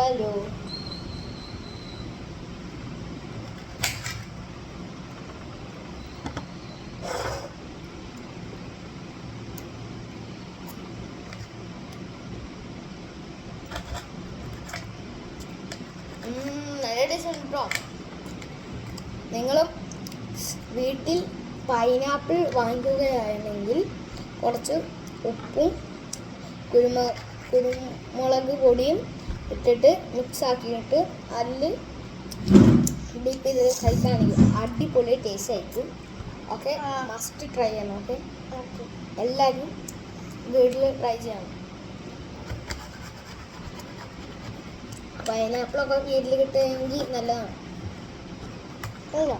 Hello നിങ്ങളും വീട്ടിൽ pineapple വാങ്ങിക്കുകയാണെങ്കിൽ കുറച്ച് ഉപ്പും കുരുമ കുരുമുളക് പൊടിയും ഇട്ടിട്ട് മിക്സ് ആക്കിയിട്ട് അതിൽ ഡീപ്പ് ചെയ്ത് കഴിക്കുകയാണെങ്കിൽ അടിപൊളി ടേസ്റ്റ് ആയിരിക്കും. ഓക്കെ മസ്റ്റ് ട്രൈ ചെയ്യണം ഓക്കെ എല്ലാവരും വീട്ടിൽ ട്രൈ ചെയ്യണം. പൈനാപ്പിളൊക്കെ വീട്ടിൽ കിട്ടുമെങ്കിൽ നല്ലതാണ്. ഇല്ല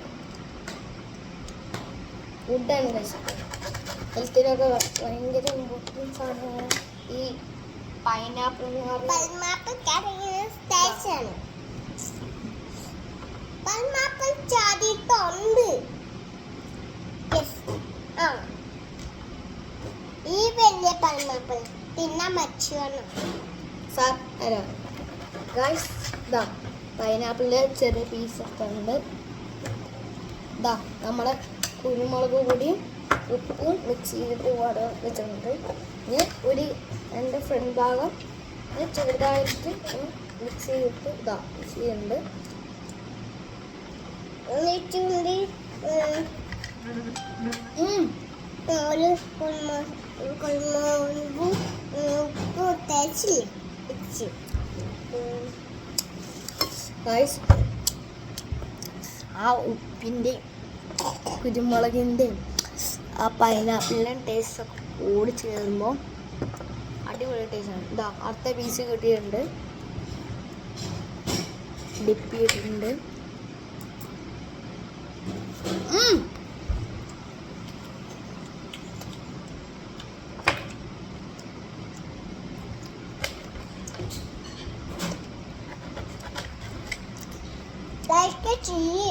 ഫുഡാണ് കഴിച്ചത്. ഹെൽത്തിനൊക്കെ ഭയങ്കര ഇമ്പോർട്ടൻസ് ആണ് ഈ പൈനാപ്പിൾ പൈനാപ്പിൾ സ്റ്റേഷൻ പൈനാപ്പിൾ ചാടിയിട്ടുണ്ട് ഈ വലിയ പൈനാപ്പിൾ പിന്നെ പറ്റുവാണ്. സാർ അല്ല ഗൈസ് ഇതാ പൈനാപ്പിളിന്റെ ചെറിയ പീസ് ഒക്കെ ഉണ്ട് ഇതാ നമ്മുടെ കുരുമുളക് പൊടിയും ഉപ്പും മിക്സ് ചെയ്തിട്ട് വട വെച്ചിട്ടുണ്ട്. ഇനി ഒരു എന്റെ ഫ്രണ്ട് ഭാഗം ഞാൻ ചെറുതായിട്ട് മിക്സ് ചെയ്തിട്ട് ഇതാ മിക്സ് ചെയ്യുന്നുണ്ട് ആ ഉപ്പിന്റെയും കുരുമുളകിന്റെയും ആ പൈനാപ്പിളിന്റെ ടേസ്റ്റ് ഒക്കെ കൂടി ചേരുമ്പോൾ അടിപൊളി ടേസ്റ്റാണ് ഇതാ അടുത്ത പീസ് കിട്ടിയിട്ടുണ്ട്. ഡിപ്പ് ചെയ്തിട്ടുണ്ട്. Like ലൈക്ക് ചെയ്യ്